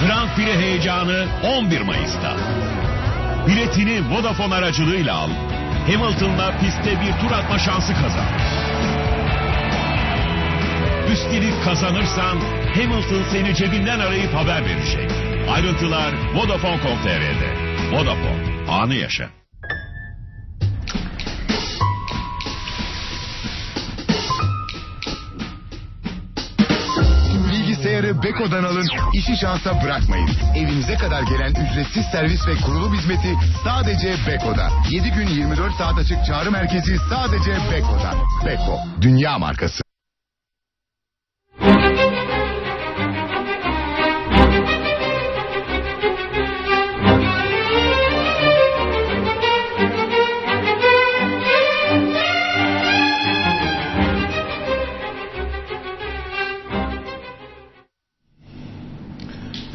Grand Prix heyecanı 11 Mayıs'ta. Biletini Vodafone aracılığıyla al. Hamilton'la pistte bir tur atma şansı kazan. Üstelik kazanırsan Hamilton seni cebinden arayıp haber verecek. Ayrıntılar Vodafone.com.tr'de. Vodafone. Anı yaşa. Bilgisayarı Beko'dan alın, işi şansa bırakmayın. Evinize kadar gelen ücretsiz servis ve kurulum hizmeti sadece Beko'da. 7 gün 24 saat açık çağrı merkezi sadece Beko'da. Beko, dünya markası.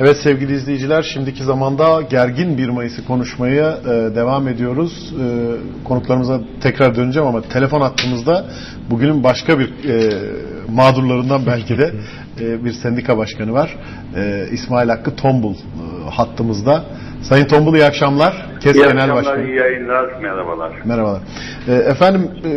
Evet sevgili izleyiciler şimdiki zamanda gergin 1 Mayıs'ı konuşmaya e, devam ediyoruz. E, konuklarımıza tekrar döneceğim ama telefon hattımızda bugünün başka bir e, mağdurlarından belki de e, bir sendika başkanı var. E, İsmail Hakkı Tombul e, hattımızda. Sayın Tombul iyi akşamlar. KES İyi Genel akşamlar, Başkanı. iyi yayınlar, merhabalar. Merhabalar. E, efendim e,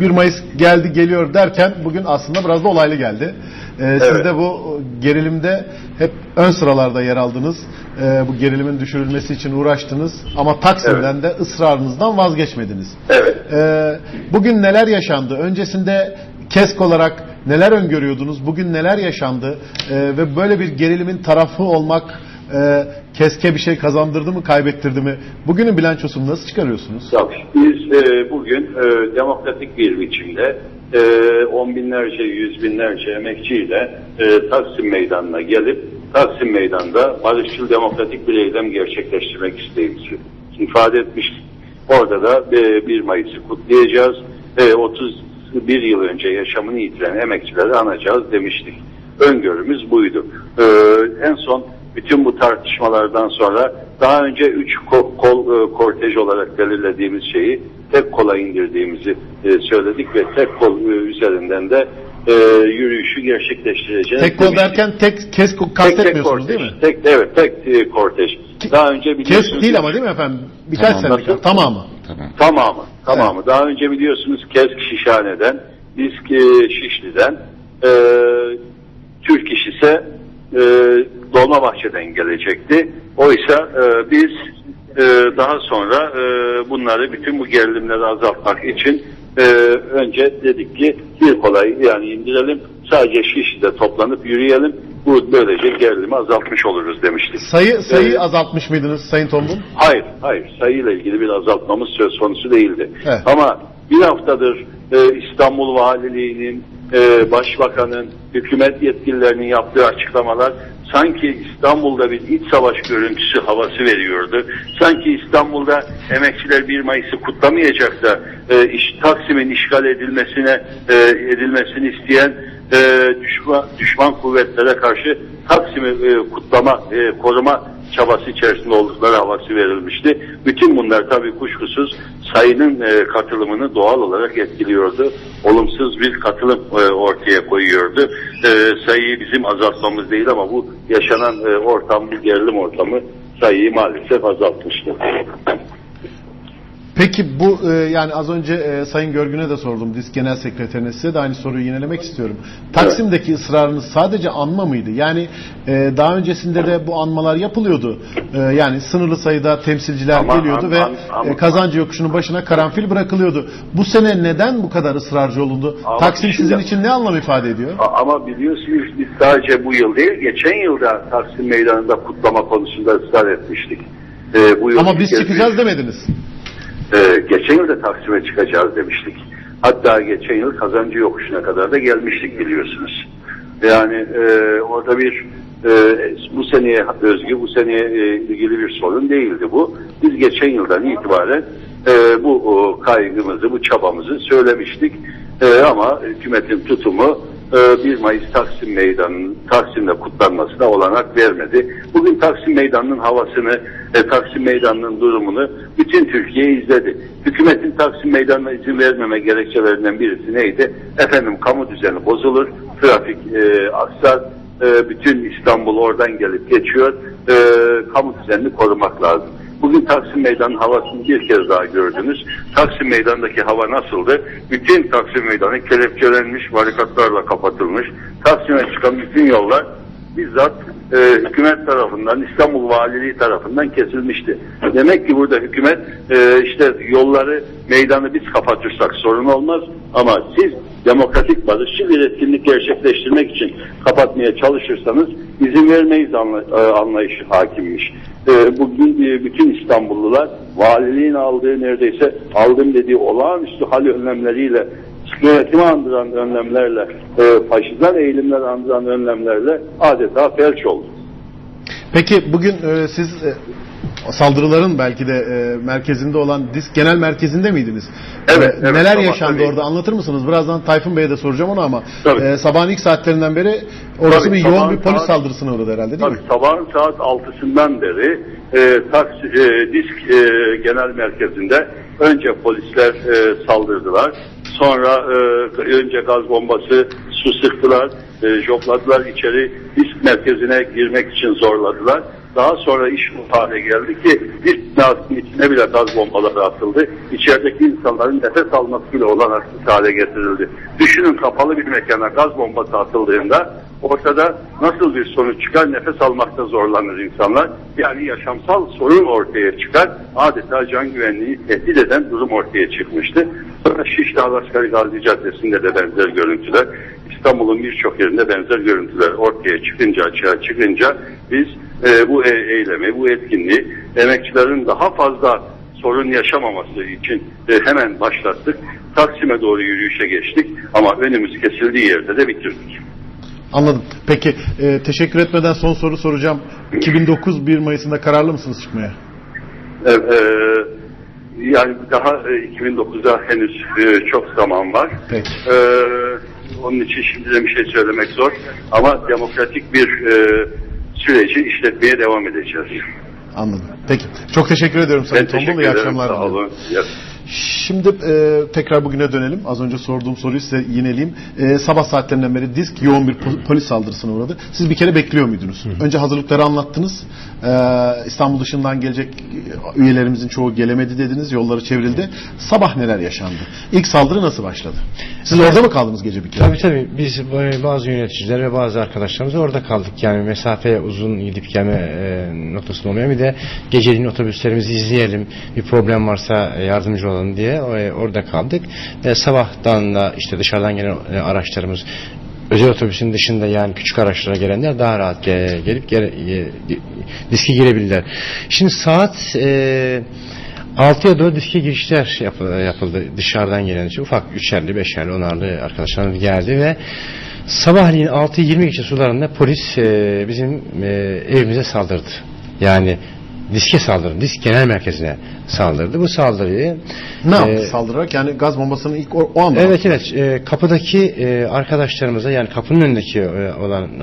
1 Mayıs geldi geliyor derken bugün aslında biraz da olaylı geldi. E, Siz Evet. de bu gerilimde hep ön sıralarda yer aldınız. E, bu gerilimin düşürülmesi için uğraştınız ama Taksim'den de ısrarınızdan vazgeçmediniz. Evet. E, bugün neler yaşandı? Öncesinde KESK olarak neler öngörüyordunuz? Bugün neler yaşandı? E, ve böyle bir gerilimin tarafı olmak e, KESK'e bir şey kazandırdı mı, kaybettirdi mi? Bugünün bilançosunu nasıl çıkarıyorsunuz? Tabii. Biz e, bugün e, demokratik bir biçimde e, on binlerce, yüz binlerce emekçiyle e, Taksim Meydanı'na gelip Taksim Meydanı'nda barışçıl demokratik bir eylem gerçekleştirmek isteğimizi ifade etmiştik. Orada da e, 1 Mayıs'ı kutlayacağız. E, 31 yıl önce yaşamını yitiren emekçileri anacağız demiştik. Öngörümüz buydu. E, en son bütün bu tartışmalardan sonra daha önce üç ko- kol e, kortej olarak belirlediğimiz şeyi tek kola indirdiğimizi e, söyledik ve tek kol e, üzerinden de e, yürüyüşü gerçekleştireceğiz. Tek kol derken tek tek kastetmiyorsunuz değil mi? Tek, evet tek e, kortej. Daha önce biliyorsunuz. KESK değil ama değil mi efendim? Birkaç Tamam, nasıl? Tamamı. Tamamı. Tamamı. Daha önce biliyorsunuz Kesk Şişhane'den, Disk e, Şişli'den, e, Türk İş ise e, Dolmabahçe'den gelecekti. Oysa e, biz e, daha sonra e, bunları bütün bu gerilimleri azaltmak için e, önce dedik ki bir kolay yani indirelim sadece Şişli'de toplanıp yürüyelim. Bu böylece gerilimi azaltmış oluruz demiştik. Sayı sayı Evet. azaltmış mıydınız Sayın Tombul? Hayır, hayır. Sayıyla ilgili bir azaltmamız söz konusu değildi. Evet. Ama bir haftadır e, İstanbul Valiliği'nin, e, Başbakan'ın, hükümet yetkililerinin yaptığı açıklamalar sanki İstanbul'da bir iç savaş görüntüsü havası veriyordu. Sanki İstanbul'da emekçiler 1 Mayıs'ı kutlamayacak da e, iş, Taksim'in işgal edilmesine e, edilmesini isteyen e, düşman, düşman kuvvetlere karşı Taksim'i e, kutlama, e, koruma çabası içerisinde oldukları havası verilmişti. Bütün bunlar tabii kuşkusuz sayının e, katılımını doğal olarak etkiliyordu. Olumsuz bir katılım e, ortaya koyuyordu. E, sayıyı bizim azaltmamız değil ama bu yaşanan ortam, bu gerilim ortamı sayıyı maalesef azaltmıştı. Peki bu e, yani az önce e, Sayın Görgün'e de sordum Disk Genel Sekreterine size de aynı soruyu yinelemek istiyorum. Taksim'deki ısrarınız sadece anma mıydı? Yani e, daha öncesinde de bu anmalar yapılıyordu. E, yani sınırlı sayıda temsilciler Ama- geliyordu ama- ve ama- e, kazancı yokuşunun başına karanfil bırakılıyordu. Bu sene neden bu kadar ısrarcı olundu? Ama Taksim şimdi- sizin için ne anlam ifade ediyor? A- Ama biliyorsunuz biz sadece bu yıl değil, geçen yılda Taksim Meydanı'nda kutlama konusunda ısrar etmiştik. E, bu yıl Ama bir biz kez çıkacağız demediniz. Ee, geçen yıl da Taksim'e çıkacağız demiştik. Hatta geçen yıl kazancı yokuşuna kadar da gelmiştik biliyorsunuz. Yani e, orada bir e, bu seneye özgü, bu seneye e, ilgili bir sorun değildi bu. Biz geçen yıldan itibaren e, bu o, kaygımızı, bu çabamızı söylemiştik. E, ama hükümetin tutumu 1 Mayıs Taksim Meydanı'nın Taksim'de kutlanmasına olanak vermedi. Bugün Taksim Meydanı'nın havasını, e, Taksim Meydanı'nın durumunu bütün Türkiye izledi. Hükümetin Taksim Meydanı'na izin vermeme gerekçelerinden birisi neydi? Efendim kamu düzeni bozulur, trafik e, aksar, e, bütün İstanbul oradan gelip geçiyor. E, kamu düzenini korumak lazım. Bugün Taksim Meydanı havasını bir kez daha gördünüz. Taksim Meydanı'ndaki hava nasıldı? Bütün Taksim Meydanı kelepçelenmiş, barikatlarla kapatılmış. Taksim'e çıkan bütün yollar bizzat e, hükümet tarafından, İstanbul Valiliği tarafından kesilmişti. Demek ki burada hükümet e, işte yolları, meydanı biz kapatırsak sorun olmaz ama siz demokratik barışçı bir etkinlik gerçekleştirmek için kapatmaya çalışırsanız izin vermeyiz e, anlayışı hakimmiş. E, bugün e, bütün İstanbullular valiliğin aldığı neredeyse aldım dediği olağanüstü hal önlemleriyle yönetimi andıran önlemlerle, e, faşizan eğilimler andıran önlemlerle adeta felç oldu. Peki bugün e, siz e, saldırıların belki de e, merkezinde olan disk genel merkezinde miydiniz? Evet, E, evet, Neler sabah yaşandı tabii. orada anlatır mısınız? Birazdan Tayfun Bey'e de soracağım onu ama Tabii. e, sabahın ilk saatlerinden beri orası Tabii, bir yoğun sabahın bir polis saat- saldırısına uğradı herhalde değil Tabii mi? sabahın saat 6'sından beri e, taksi, e, disk e, genel merkezinde önce polisler e, saldırdılar. Sonra e, önce gaz bombası, su sıktılar, e, jopladılar içeri disk merkezine girmek için zorladılar. Daha sonra iş bu hale geldi ki disk binasının içine bile gaz bombaları atıldı. İçerideki insanların nefes alması bile olanaksız hale getirildi. Düşünün kapalı bir mekana gaz bombası atıldığında ortada nasıl bir sonuç çıkar? Nefes almakta zorlanır insanlar. Yani yaşamsal sorun ortaya çıkar. Adeta can güvenliği tehdit eden durum ortaya çıkmıştı. Sonra Şişli Alaskari Gazi Caddesi'nde de benzer görüntüler, İstanbul'un birçok yerinde benzer görüntüler ortaya çıkınca, açığa çıkınca biz e, bu e- eylemi, bu etkinliği emekçilerin daha fazla sorun yaşamaması için e, hemen başlattık. Taksim'e doğru yürüyüşe geçtik ama önümüz kesildiği yerde de bitirdik. Anladım. Peki e, teşekkür etmeden son soru soracağım. 2009 1 Mayıs'ında kararlı mısınız çıkmaya? E, e, yani daha e, 2009'a henüz e, çok zaman var. Peki. E, onun için şimdiden bir şey söylemek zor. Ama demokratik bir e, süreci işletmeye devam edeceğiz. Anladım. Peki. Çok teşekkür ediyorum Sayın Tombul. İyi akşamlar. Sağ olun. Şimdi e, tekrar bugüne dönelim. Az önce sorduğum soruyu size yineleyeyim. E, sabah saatlerinden beri disk yoğun bir po- polis saldırısına uğradı. Siz bir kere bekliyor muydunuz? Önce hazırlıkları anlattınız. E, İstanbul dışından gelecek üyelerimizin çoğu gelemedi dediniz. Yolları çevrildi. Sabah neler yaşandı? İlk saldırı nasıl başladı? Siz orada mı kaldınız gece bir kere? Tabii tabii biz e, bazı yöneticiler ve bazı arkadaşlarımız orada kaldık. Yani mesafe uzun gidip gelme e, noktasında olmuyor. Bir de geceliğin otobüslerimizi izleyelim. Bir problem varsa e, yardımcı olalım diye e, orada kaldık. Ve sabahtan da işte dışarıdan gelen e, araçlarımız özel otobüsün dışında yani küçük araçlara gelenler daha rahat ge- gelip gere, e, diske girebilirler. Şimdi saat e, 6'ya doğru diske girişler yapıldı, yapıldı dışarıdan gelen için. Ufak üçerli, beşerli, onarlı arkadaşlarımız geldi ve sabahleyin 6.20 geçe sularında polis e, bizim e, evimize saldırdı. Yani diske saldırdı. Disk genel merkezine saldırdı. Bu saldırıyı Ne e, yaptı saldırarak? Yani gaz bombasını ilk o, o anda Evet evet e, kapıdaki e, arkadaşlarımıza yani kapının önündeki e, olan